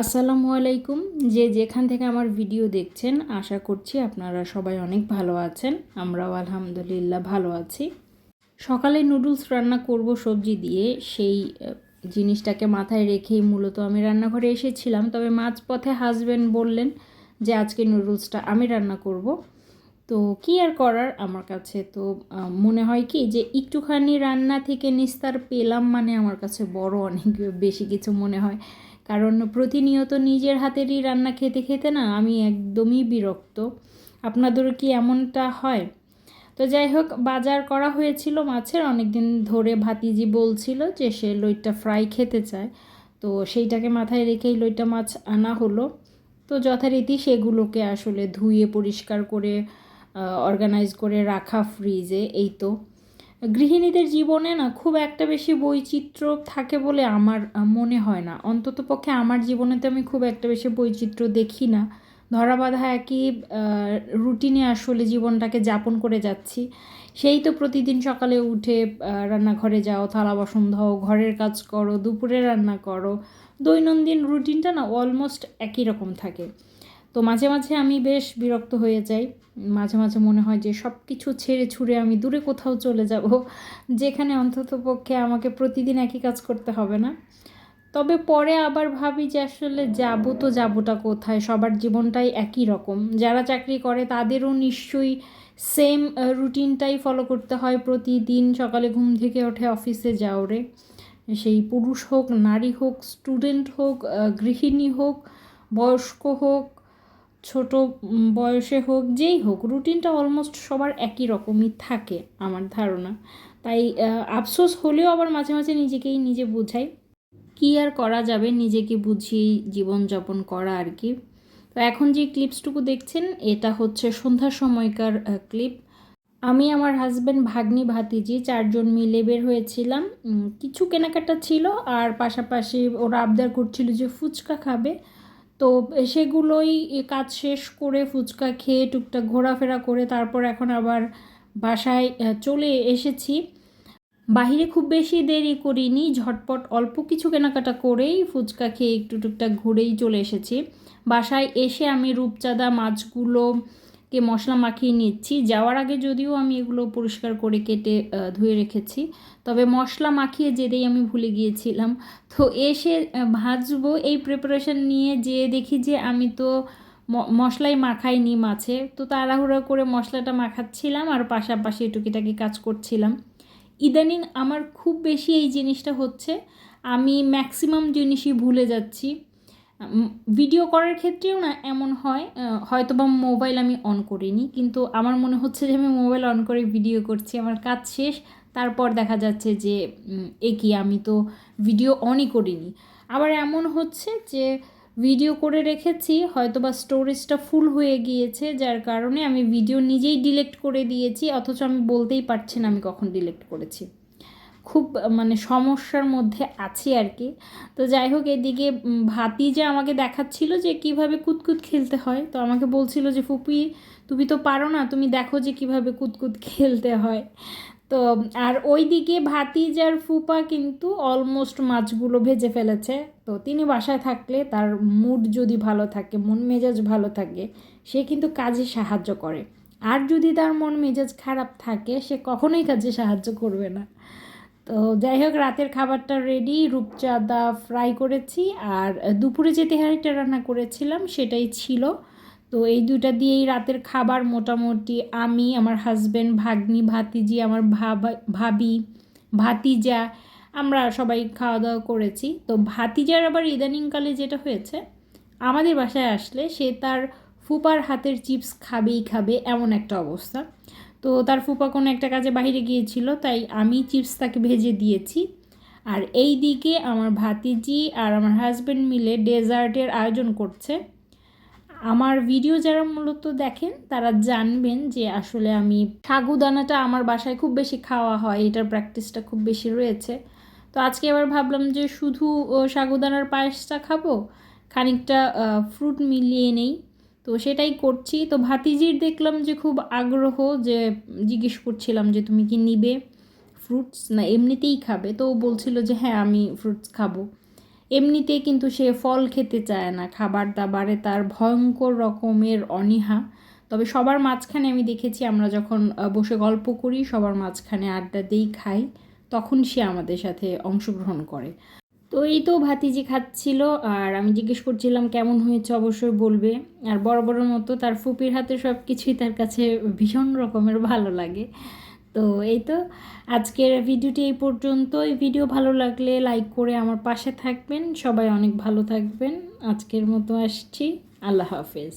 আসসালামু আলাইকুম। যে যেখান থেকে আমার ভিডিও দেখছেন, আশা করছি আপনারা সবাই অনেক ভালো আছেন। আমরাও আলহামদুলিল্লাহ ভালো আছি। সকালে নুডলস রান্না করব সবজি দিয়ে। সেই জিনিসটাকে মাথায় রেখেই মূলত আমি রান্নাঘরে এসেছিলাম। তবে মাঝপথে হাজব্যান্ড বললেন যে, আজকে নুডলসটা আমি রান্না করব। তো কি আর করার আমার কাছে তো মনে হয় কি যে, একটুখানি রান্না থেকে নিস্তার পেলাম মানে আমার কাছে বড় অনেক বেশি কিছু মনে হয়। কারণ প্রতিনিয়ত নিজের হাতেরই রান্না খেতে খেতে না আমি একদমই বিরক্ত। আপনাদেরও কি এমনটা হয়? তো যাই হোক, বাজার করা হয়েছিল মাছের অনেক দিন ধরে ভাতিজি বলছিল যে সে লইট্টা ফ্রাই খেতে চায়। তো সেইটাকে মাথায় রেখেই লইটা মাছ আনা হলো। তো যথারীতি সেগুলোকে আসলে ধুয়ে পরিষ্কার করে অর্গানাইজ করে রাখা ফ্রিজে এই তো। গৃহিণীদের জীবনে না খুব একটা বেশি বৈচিত্র্য থাকে বলে আমার মনে হয় না। অন্তত পক্ষে আমার জীবনে তো আমি খুব একটা বেশি বৈচিত্র্য দেখি না। ধরা বাঁধা একই রুটিনে আসলে জীবনটাকে যাপন করে যাচ্ছি। সেই তো প্রতিদিন সকালে উঠে রান্নাঘরে যাও, থালা বাসন ধাও, ঘরের কাজ করো, দুপুরে রান্না করো। দৈনন্দিন রুটিনটা না অলমোস্ট একই রকম থাকে। তো মাঝে মাঝে আমি বেশ বিরক্ত হয়ে যাই। মাঝে মাঝে মনে হয় যে সব কিছু ছেড়ে ছুড়ে আমি দূরে কোথাও চলে যাব, যেখানে অন্তত পক্ষে আমাকে প্রতিদিন একই কাজ করতে হবে না। তবে পরে আবার ভাবি যে আসলে যাব তো যাবোটা কোথায়, সবার জীবনটাই একই রকম। যারা চাকরি করে তাদেরও নিশ্চয়ই সেম রুটিনটাই ফলো করতে হয় প্রতিদিন, সকালে ঘুম থেকে ওঠে অফিসে যাও রে। সেই পুরুষ হোক, নারী হোক স্টুডেন্ট হোক গৃহিণী হোক, বয়স্ক হোক ছোট বয়সে হোক, যেই হোক, রুটিনটা অলমোস্ট সবার একই রকমই থাকে আমার ধারণা। তাই আফসোস হলেও আবার মাঝে মাঝে নিজেকেই নিজে বোঝাই, কি আর করা যাবে নিজেকে বুঝিয়েই জীবনযাপন করা আর কি। তো এখন যে ক্লিপসটুকু দেখছেন, এটা হচ্ছে সন্ধ্যার সময়কার ক্লিপ আমি আমার হাজব্যান্ড ভাগ্নি ভাতিজি চারজন মিলে বের হয়েছিলাম। কিছু কেনাকাটা ছিল, আর পাশাপাশি ওরা আবদার করছিল যে ফুচকা খাবে। তো সেগুলোই কাজ শেষ করে ফুচকা খেয়ে টুকটাক ঘোরাফেরা করে তারপর এখন আবার বাসায় চলে এসেছি। বাহিরে খুব বেশি দেরি করিনি, ঝটপট অল্প কিছু কেনাকাটা করেই ফুচকা খেয়ে একটু টুকটাক ঘুরেই চলে এসেছি। বাসায় এসে আমি রূপচাঁদা মাছগুলোকে মশলা মাখিয়ে নিচ্ছি। যাওয়ার আগে যদিও আমি এগুলো পরিষ্কার করে কেটে ধুয়ে রেখেছি। তবে মশলা মাখিয়ে যেতেই আমি ভুলে গিয়েছিলাম। তো এসে ভাজবো। এই প্রিপারেশন নিয়ে যে দেখি যে আমি তো মশলাই মাখাইনি মাছে। তো তাড়াহুড়া করে মশলাটা মাখাচ্ছিলাম আর পাশাপাশি টুকিটাকি কাজ করছিলাম। ইদানিং আমার খুব বেশি এই জিনিসটা হচ্ছে, আমি ম্যাক্সিমাম জিনিসই ভুলে যাচ্ছি। ভিডিও করার ক্ষেত্রেও না এমন হয় হয়তো বা মোবাইল আমি অন করিনি, কিন্তু আমার মনে হচ্ছে যে আমি মোবাইল অন করে ভিডিও করছি, আমার কাজ শেষ, তারপর দেখা যাচ্ছে যে এ কি, আমি তো ভিডিও অনই করিনি। আবার এমন হচ্ছে যে ভিডিও করে রেখেছি হয়তো বা স্টোরেজটা ফুল হয়ে গিয়েছে, যার কারণে আমি ভিডিও নিজেই ডিলেক্ট করে দিয়েছি, অথচ আমি বলতেই পারছি না আমি কখন ডিলেক্ট করেছি। খুব মানে সমস্যার মধ্যে আছি আর কি। তো যাই হোক, এদিকে ভাতি যে আমাকে দেখাচ্ছিল যে কীভাবে কুতকুত খেলতে হয়। তো আমাকে বলছিল যে, ফুপি, তুমি তো পারো না, তুমি দেখো যে কীভাবে কুতকুত খেলতে হয়। তো, আর ওই ওইদিকে ভাতিজার ফুপা কিন্তু অলমোস্ট মাছগুলো ভেজে ফেলেছে। তো তিনি বাসায় থাকলে তার মুড যদি ভালো থাকে, মন মেজাজ ভালো থাকে, সে কিন্তু কাজে সাহায্য করে। আর যদি তার মন মেজাজ খারাপ থাকে, সে কখনোই কাজে সাহায্য করবে না। তো যাই হোক, রাতের খাবারটা রেডি রূপচাঁদা ফ্রাই করেছি আর দুপুরে যে তেহারিটা রান্না করেছিলাম সেটাই ছিল। তো এই দুটা দিয়েই রাতের খাবার মোটামুটি আমি, আমার হাজব্যান্ড ভাগ্নি, ভাতিজি, আমার ভাবা, ভাবি, ভাতিজা, আমরা সবাই খাওয়া দাওয়া করেছি। তো ভাতিজার আবার ইদানিংকালে যেটা হয়েছে, আমাদের বাসায় আসলে সে তার ফুপার হাতের চিপস খাবেই খাবে এমন একটা অবস্থা। তো তার ফুপা কোনো একটা কাজে বাইরে গিয়েছিল, তাই আমি চিপস তাকে ভেজে দিয়েছি। আর এই দিকে আমার ভাতিজি আর আমার হাজব্যান্ড মিলে ডেজার্টের আয়োজন করছে। আমার ভিডিও যারা মূলত দেখেন, তারা জানবেন যে আসলে আমি সাগুদানাটা আমার বাসায় খুব বেশি খাওয়া হয়, এটার প্র্যাকটিসটা খুব বেশি রয়েছে। তো আজকে এবার ভাবলাম যে শুধু সাগুদানার পায়েসটা খাব, খানিকটা ফ্রুট মিলিয়ে নেই। তো সেটাই করছি। তো ভাতিজির দেখলাম যে খুব আগ্রহ যে জিজ্ঞেস করছিলাম যে তুমি কি নিবে ফ্রুটস না, এমনিতেই খাবে। তো বলছিল যে হ্যাঁ আমি ফ্রুটস খাব। এমনিতেই কিন্তু সে ফল খেতে চায় না। খাবার দাবারে তার ভয়ঙ্কর রকমের অনীহা। তবে সবার মাঝখানে আমি দেখেছি, আমরা যখন বসে গল্প করি, সবার মাঝখানে আড্ডা দিই, খাই, তখন সে আমাদের সাথে অংশগ্রহণ করে। তো এই তো ভাতিজি খাচ্ছিল, আর আমি জিজ্ঞেস করছিলাম, কেমন হয়েছে? অবশ্যই বলবে। আর বড় বড় মতো তার ফুপির হাতে সব কিছুই তার কাছে ভীষণ রকমের ভালো লাগে। তো এই তো আজকের ভিডিওটি এই পর্যন্ত এই ভিডিও ভালো লাগলে লাইক করে আমার পাশে থাকবেন। সবাই অনেক ভালো থাকবেন। আজকের মতো আসছি। আল্লাহ হাফেজ।